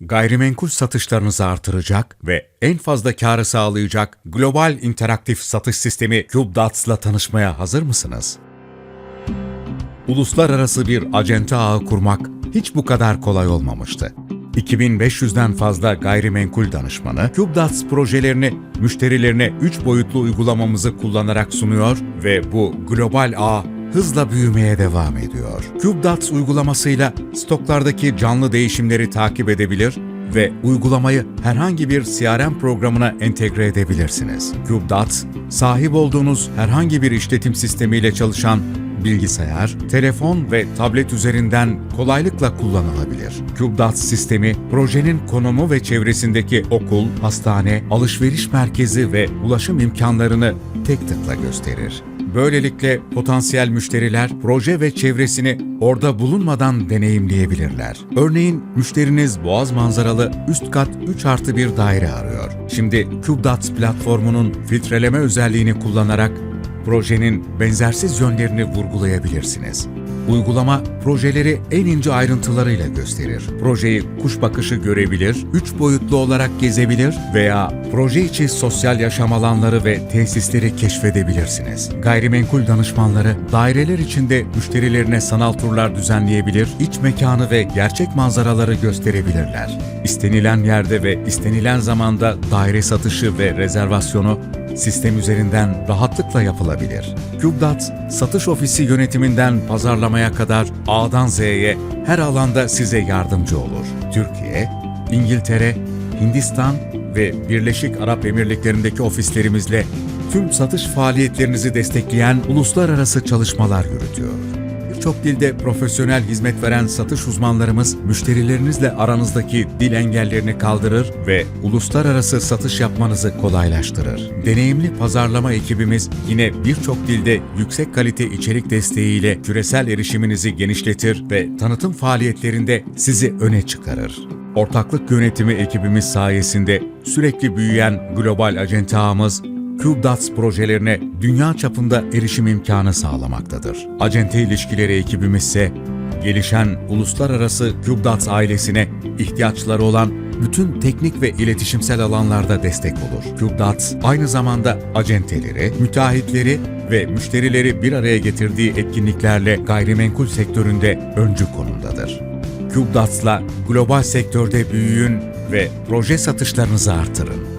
Gayrimenkul satışlarınızı artıracak ve en fazla karı sağlayacak global interaktif satış sistemi CubeDots'la tanışmaya hazır mısınız? Uluslararası bir acente ağı kurmak hiç bu kadar kolay olmamıştı. 2500'den fazla gayrimenkul danışmanı CubeDots projelerini müşterilerine 3 boyutlu uygulamamızı kullanarak sunuyor ve bu global ağ hızla büyümeye devam ediyor. CubeDots uygulamasıyla stoklardaki canlı değişimleri takip edebilir ve uygulamayı herhangi bir CRM programına entegre edebilirsiniz. CubeDots, sahip olduğunuz herhangi bir işletim sistemiyle çalışan bilgisayar, telefon ve tablet üzerinden kolaylıkla kullanılabilir. CubeDots sistemi, projenin konumu ve çevresindeki okul, hastane, alışveriş merkezi ve ulaşım imkanlarını tek tıkla gösterir. Böylelikle potansiyel müşteriler proje ve çevresini orada bulunmadan deneyimleyebilirler. Örneğin müşteriniz Boğaz manzaralı üst kat 3 artı bir daire arıyor. Şimdi CubeDots platformunun filtreleme özelliğini kullanarak projenin benzersiz yönlerini vurgulayabilirsiniz. Uygulama projeleri en ince ayrıntılarıyla gösterir. Projeyi kuş bakışı görebilir, üç boyutlu olarak gezebilir veya proje içi sosyal yaşam alanları ve tesisleri keşfedebilirsiniz. Gayrimenkul danışmanları daireler içinde müşterilerine sanal turlar düzenleyebilir, iç mekanı ve gerçek manzaraları gösterebilirler. İstenilen yerde ve istenilen zamanda daire satışı ve rezervasyonu sistem üzerinden rahatlıkla yapılabilir. CubeDots, satış ofisi yönetiminden pazarlamaya kadar A'dan Z'ye her alanda size yardımcı olur. Türkiye, İngiltere, Hindistan ve Birleşik Arap Emirlikleri'ndeki ofislerimizle tüm satış faaliyetlerinizi destekleyen uluslararası çalışmalar yürütüyor. Birçok dilde profesyonel hizmet veren satış uzmanlarımız müşterilerinizle aranızdaki dil engellerini kaldırır ve uluslararası satış yapmanızı kolaylaştırır. Deneyimli pazarlama ekibimiz yine birçok dilde yüksek kalite içerik desteğiyle küresel erişiminizi genişletir ve tanıtım faaliyetlerinde sizi öne çıkarır. Ortaklık yönetimi ekibimiz sayesinde sürekli büyüyen global acente CubeDots projelerine dünya çapında erişim imkanı sağlamaktadır. Acente ilişkileri ekibimiz ise gelişen uluslararası CubeDots ailesine ihtiyaçları olan bütün teknik ve iletişimsel alanlarda destek olur. CubeDots aynı zamanda acenteleri, müteahhitleri ve müşterileri bir araya getirdiği etkinliklerle gayrimenkul sektöründe öncü konumdadır. CubeDots'la global sektörde büyüyün ve proje satışlarınızı artırın.